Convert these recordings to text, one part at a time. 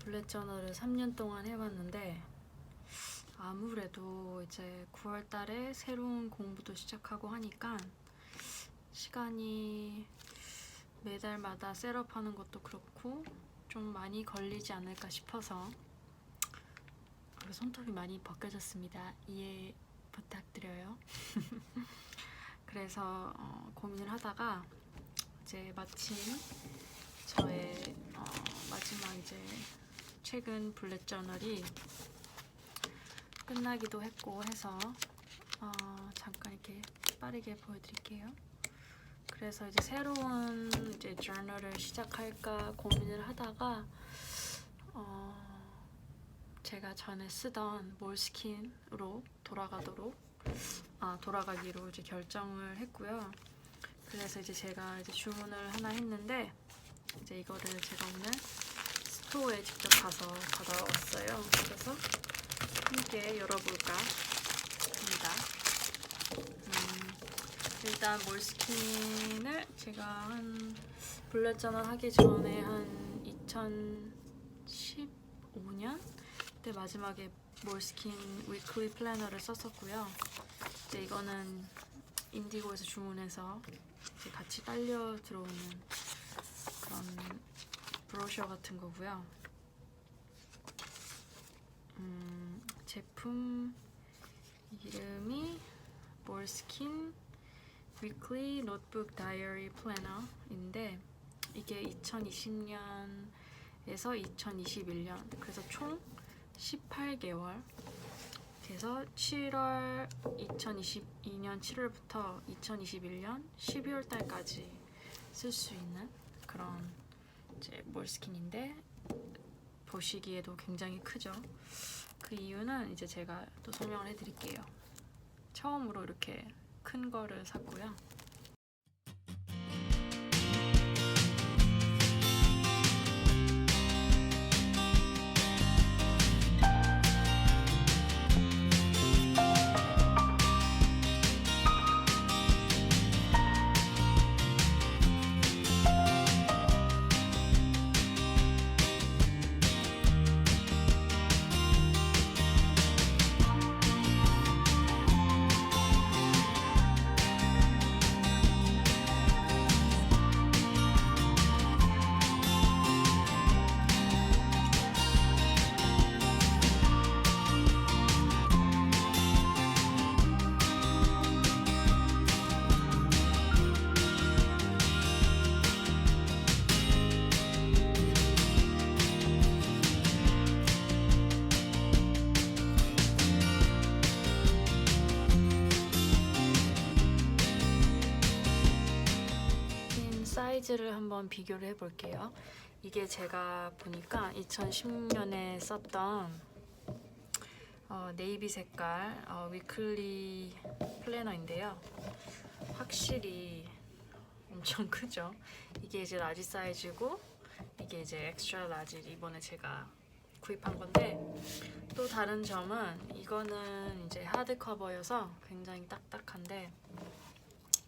블랙 저널을 3년 동안 해봤는데 아무래도 이제 9월 달에 새로운 공부도 시작하고 하니까 시간이 매달마다 셋업하는 것도 그렇고 좀 많이 걸리지 않을까 싶어서 손톱이 많이 벗겨졌습니다. 이해 부탁드려요. 그래서 어, 고민을 하다가 이제 마침 저의 어, 마지막 이제 최근 블랙 저널이 끝나기도 했고 해서 어, 잠깐 이렇게 빠르게 보여드릴게요. 그래서 이제 새로운 이제 저널을 시작할까 고민을 하다가 어, 제가 전에 쓰던 몰스킨으로 돌아가도록 아 돌아가기로 이제 결정을 했고요. 그래서 이제 제가 이제 주문을 하나 했는데 이제 이거를 제가 오늘 스토어에 직접 가서 받아왔어요. 그래서 함께 열어볼까 합니다. 음, 일단 몰스킨을 제가 한 블랙 저널 하기 전에 한 2015년 때 마지막에 몰스킨 위클리 플래너를 썼었고요. 이제 이거는 인디고에서 주문해서 같이 딸려 들어오는 그런 브로셔 같은 거고요. 음, 제품 이름이 몰스킨 위클리 노트북 다이어리 플래너인데 이게 2020년에서 2021년 그래서 총 18개월 그래서 7월 2022년 7월부터 2021년 12월 달까지 쓸 수 있는 그런 이제 몰스킨인데 보시기에도 굉장히 크죠. 그 이유는 이제 제가 또 설명을 해드릴게요. 처음으로 이렇게 큰 거를 샀고요. 사이즈를 한번 비교를 해볼게요. 이게 제가 보니까 2010년에 썼던 어, 네이비 색깔 어, 위클리 플래너인데요. 확실히 엄청 크죠. 이게 이제 라지 사이즈고 이게 이제 엑스트라 라지 이번에 제가 구입한 건데 또 다른 점은 이거는 이제 하드 커버여서 굉장히 딱딱한데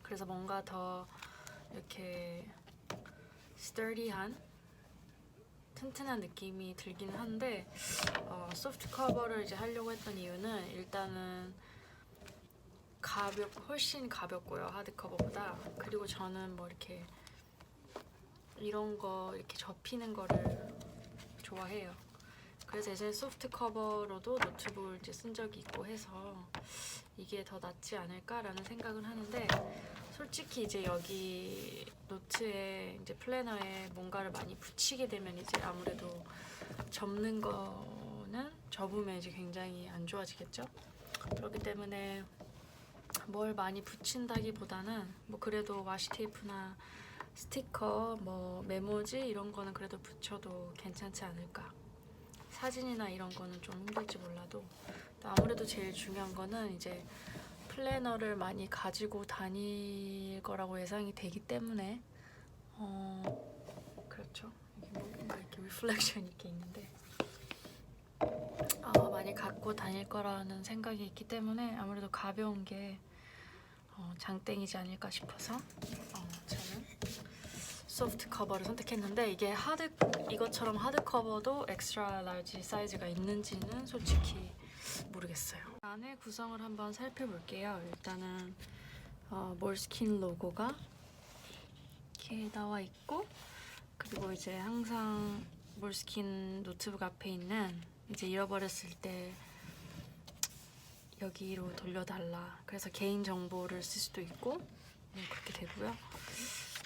그래서 뭔가 더 이렇게 스터디한 튼튼한 느낌이 들긴 한데 어, 소프트 커버를 이제 하려고 했던 이유는 일단은 가볍 훨씬 가볍고요 하드 커버보다 그리고 저는 뭐 이렇게 이런 거 이렇게 접히는 거를 좋아해요. 그래서 예전에 소프트 커버로도 노트북을 이제 쓴 적이 있고 해서 이게 더 낫지 않을까라는 생각은 하는데 솔직히 이제 여기 노트에 이제 플래너에 뭔가를 많이 붙이게 되면 이제 아무래도 접는 거는 접으면 이제 굉장히 안 좋아지겠죠. 그렇기 때문에 뭘 많이 붙인다기보다는 뭐 그래도 와시 테이프나 스티커, 뭐 메모지 이런 거는 그래도 붙여도 괜찮지 않을까. 사진이나 이런 거는 좀 힘들지 몰라도 또 아무래도 제일 중요한 거는 이제 플래너를 많이 가지고 다닐 거라고 예상이 되기 때문에 어 그렇죠. 이게 뭔가 이렇게 리플렉션 이렇게 있는데 어, 많이 갖고 다닐 거라는 생각이 있기 때문에 아무래도 가벼운 게 어, 장땡이지 않을까 싶어서 어, 소프트 커버를 선택했는데 이게 하드 이것처럼 하드 커버도 엑스트라 라지 사이즈가 있는지는 솔직히 모르겠어요. 안에 구성을 한번 살펴볼게요. 일단은 어, 몰스킨 로고가 이렇게 나와 있고 그리고 이제 항상 몰스킨 노트북 앞에 있는 이제 잃어버렸을 때 여기로 돌려달라. 그래서 개인 정보를 쓸 수도 있고 네, 그렇게 되고요.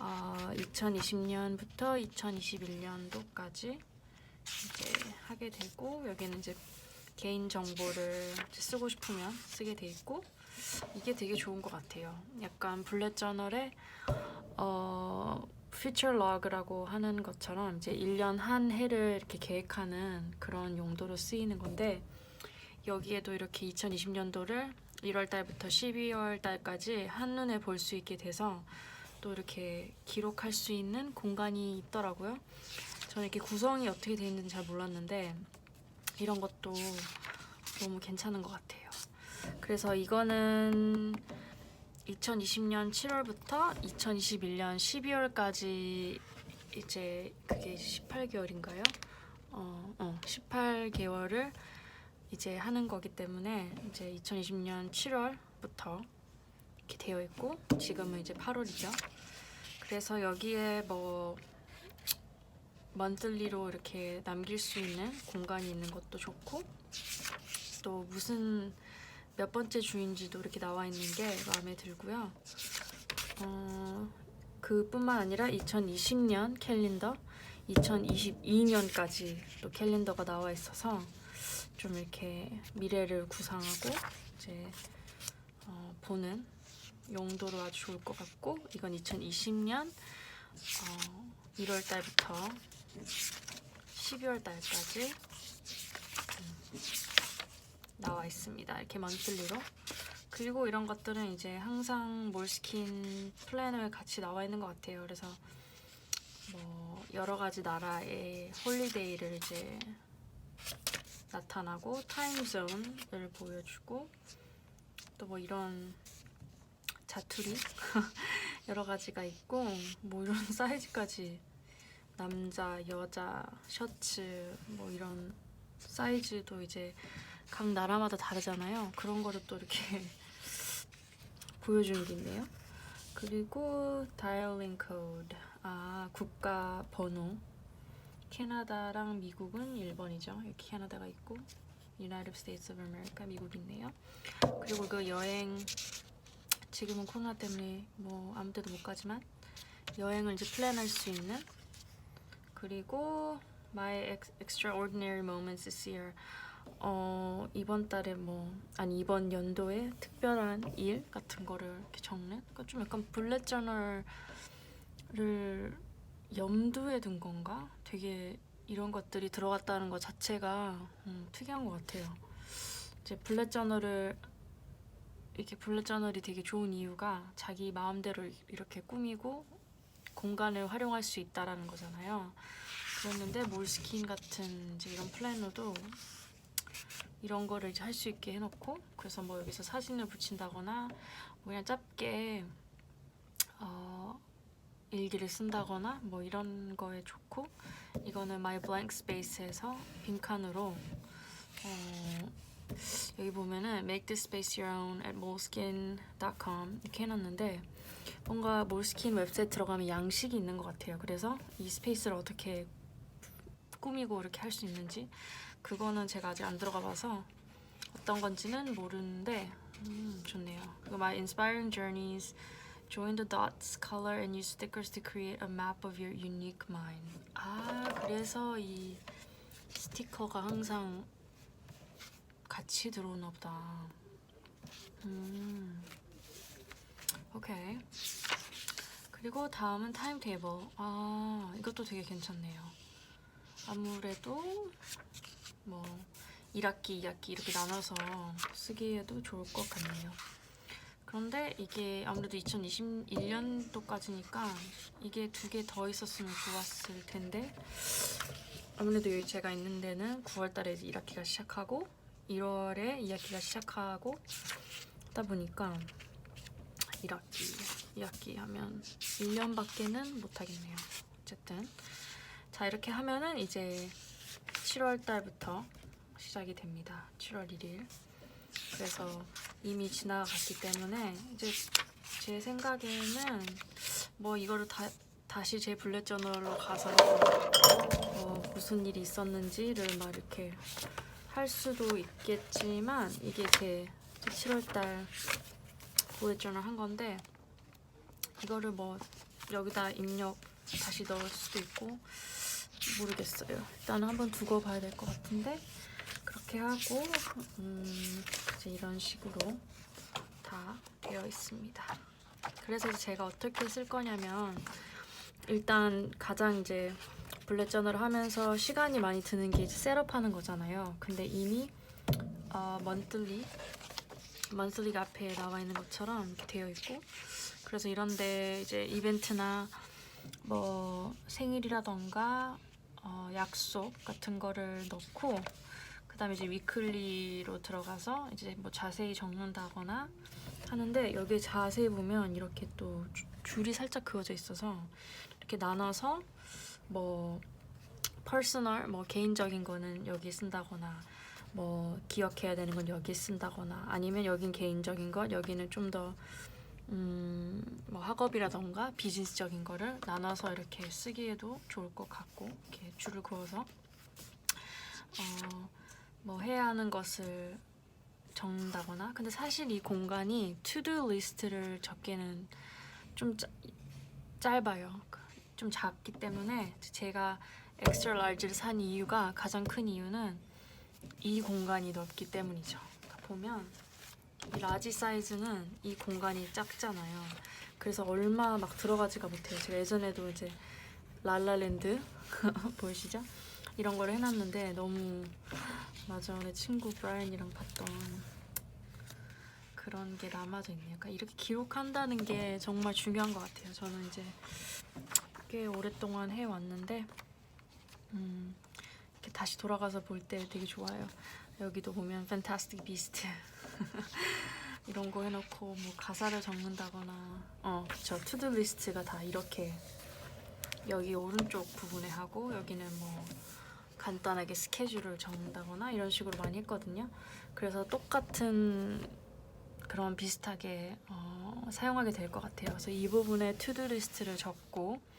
어, 2020년부터 2021년도까지 이제 하게 되고 여기는 이제 개인 정보를 쓰고 싶으면 쓰게 돼 있고 이게 되게 좋은 것 같아요. 약간 블랙 저널에 어 퓨처 러그라고 하는 것처럼 이제 1년 한 해를 이렇게 계획하는 그런 용도로 쓰이는 건데 여기에도 이렇게 2020년도를 1월 달부터 12월 달까지 한눈에 볼 수 있게 돼서 또 이렇게 기록할 수 있는 공간이 있더라고요. 저는 이렇게 구성이 어떻게 되어 있는지 잘 몰랐는데 이런 것도 너무 괜찮은 것 같아요. 그래서 이거는 2020년 7월부터 2021년 12월까지 이제 그게 18개월인가요? 어, 어 18개월을 이제 하는 거기 때문에 이제 2020년 7월부터 이렇게 되어 있고 지금은 이제 8월이죠. 그래서 여기에 뭐 먼틀리로 이렇게 남길 수 있는 공간이 있는 것도 좋고 또 무슨 몇 번째 주인지도 이렇게 나와 있는 게 마음에 들고요. 어, 그뿐만 아니라 2020년 캘린더, 2022년까지 또 캘린더가 나와 있어서 좀 이렇게 미래를 구상하고 이제 어, 보는 용도로 아주 좋을 것 같고 이건 2020년 어, 1월 달부터 12월 달까지 음, 나와 있습니다. 이렇게 먼틀리로. 그리고 이런 것들은 이제 항상 몰스킨 플래너에 같이 나와 있는 것 같아요. 그래서 뭐 여러 가지 나라의 홀리데이를 이제 나타나고 타임존을 보여주고 또 뭐 이런 자투리 여러 가지가 있고 뭐 이런 사이즈까지 남자, 여자, 셔츠 뭐 이런 사이즈도 이제 각 나라마다 다르잖아요. 그런 거를 또 이렇게 보여주는 게 있네요. 그리고 다이얼링 코드 아 국가 번호 캐나다랑 미국은 1번이죠. 여기 캐나다가 있고 United States of America 미국 있네요. 그리고 그 여행 지금은 코로나 때문에 뭐 아무 데도 못 가지만 여행을 이제 플랜할 수 있는 그리고 My ex- Extraordinary Moments this year 어 이번 달에 뭐 아니 이번 연도에 특별한 일 같은 거를 이렇게 적는 그러니까 좀 약간 블랙 저널을 염두에 둔 건가? 되게 이런 것들이 들어갔다는 것 자체가 음, 특이한 것 같아요. 이제 블랙 저널을 이렇게 블랙 저널이 되게 좋은 이유가 자기 마음대로 이렇게 꾸미고 공간을 활용할 수 있다라는 거잖아요. 그랬는데 몰스킨 같은 이제 이런 플래너도 이런 거를 이제 할 수 있게 해놓고 그래서 뭐 여기서 사진을 붙인다거나 뭐 그냥 짧게 어, 일기를 쓴다거나 뭐 이런 거에 좋고 이거는 My Blank Space에서 빈칸으로 어, 여기 보면은 Make this space your own at moleskin.com 이렇게 해놨는데 뭔가 몰스킨 웹사이트 들어가면 양식이 있는 것 같아요. 그래서 이 스페이스를 어떻게 꾸미고 이렇게 할 수 있는지 그거는 제가 아직 안 들어가 봐서 어떤 건지는 모르는데 음, 좋네요. 그리고 My Inspiring Journeys Join the dots, color and use stickers to create a map of your unique mind. 아, 그래서 이 스티커가 항상 같이 들어오나 보다. 음. 오케이. 그리고 다음은 타임 테이블. 아, 이것도 되게 괜찮네요. 아무래도 뭐 1학기, 2학기 이렇게 나눠서 쓰기에도 좋을 것 같네요. 그런데 이게 아무래도 2021년도까지니까 이게 두 개 더 있었으면 좋았을 텐데 아무래도 여기 제가 있는 데는 9월 달에 1학기가 시작하고 1월에 2학기가 시작하고 하다 보니까 1학기, 2학기 하면 1년밖에는 못 하겠네요. 어쨌든 자 이렇게 하면은 이제 7월 달부터 시작이 됩니다. 7월 1일. 그래서 이미 지나갔기 때문에 이제 제 생각에는 뭐 이거를 다, 다시 제 블랙 저널로 가서 뭐 무슨 일이 있었는지를 막 이렇게 할 수도 있겠지만 이게 제 7월달 블랙 저널 한 건데 이거를 뭐 여기다 입력 다시 넣을 수도 있고 모르겠어요. 일단 한번 두고 봐야 될 것 같은데 그렇게 하고 음, 이제 이런 식으로 다 되어 있습니다. 그래서 제가 어떻게 쓸 거냐면 일단 가장 이제 블랙 저널을 하면서 시간이 많이 드는 게 이제 셋업하는 거잖아요. 근데 이미 어, monthly monthly가 앞에 나와 있는 것처럼 이렇게 되어 있고 그래서 이런데 이제 이벤트나 뭐 생일이라던가 어, 약속 같은 거를 넣고 그 다음에 이제 위클리로 들어가서 이제 뭐 자세히 적는다거나 하는데 여기 자세히 보면 이렇게 또 주- 줄이 살짝 그어져 있어서 이렇게 나눠서 뭐 퍼스널 뭐 개인적인 거는 여기 쓴다거나 뭐 기억해야 되는 건 여기 쓴다거나 아니면 여긴 개인적인 것 여기는 좀더 음, 뭐 학업이라던가 비즈니스적인 거를 나눠서 이렇게 쓰기에도 좋을 것 같고 이렇게 줄을 그어서. 어, 뭐 해야 하는 것을 적는다거나. 근데 사실 이 공간이 투두 리스트를 적기는 좀 짜, 짧아요 좀 작기 때문에 제가 엑스트라 라지를 산 이유가 가장 큰 이유는 이 공간이 넓기 때문이죠 그러니까 보면 이 라지 사이즈는 이 공간이 작잖아요. 그래서 얼마 막 들어가지가 못해요. 제가 예전에도 이제 랄라랜드 보이시죠? 이런 걸 해놨는데 너무 맞아 내 친구 브라이언이랑 봤던 그런 게 남아져 있네요. 그러니까 이렇게 기록한다는 게 정말 중요한 것 같아요. 저는 이제 꽤 오랫동안 해왔는데 음, 이렇게 다시 돌아가서 볼 때 되게 좋아요. 여기도 보면 Fantastic Beast. 이런 거 해놓고 뭐 가사를 적는다거나 어 그쵸. 투두 리스트가 다 이렇게 여기 오른쪽 부분에 하고 여기는 뭐 간단하게 스케줄을 적는다거나 이런 식으로 많이 했거든요. 그래서 똑같은 그런 비슷하게 어, 사용하게 될 것 같아요. 그래서 이 부분에 투두 리스트를 적고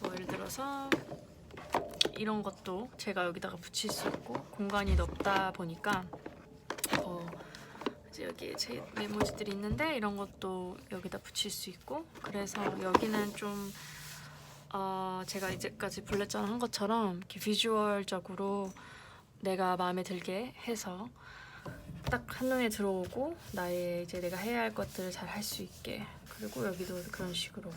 뭐 예를 들어서 이런 것도 제가 여기다가 붙일 수 있고 공간이 넓다 보니까 어, 이제 여기에 제 메모지들이 있는데 이런 것도 여기다 붙일 수 있고 그래서 여기는 좀 어, 제가 이제까지 블랙전 한 것처럼 이렇게 비주얼적으로 내가 마음에 들게 해서 딱 한눈에 들어오고 나의 이제 내가 해야 할 것들을 잘 할 수 있게 그리고 여기도 그런 식으로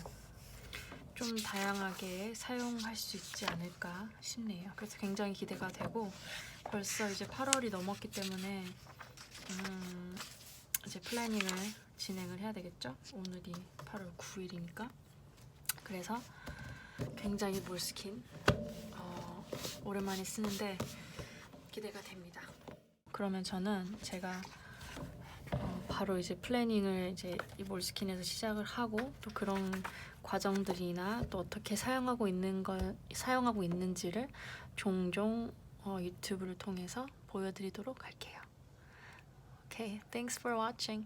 좀 다양하게 사용할 수 있지 않을까 싶네요. 그래서 굉장히 기대가 되고 벌써 이제 8월이 넘었기 때문에 음, 이제 플래닝을 진행을 해야 되겠죠? 오늘이 8월 9일이니까. 그래서 굉장히 몰스킨 어, 오랜만에 쓰는데 기대가 됩니다. 그러면 저는 제가 어, 바로 이제 플래닝을 이제 이 몰스킨에서 시작을 하고 또 그런 과정들이나 또 어떻게 사용하고 있는 걸 사용하고 있는지를 종종 어, 유튜브를 통해서 보여드리도록 할게요. Okay, thanks for watching.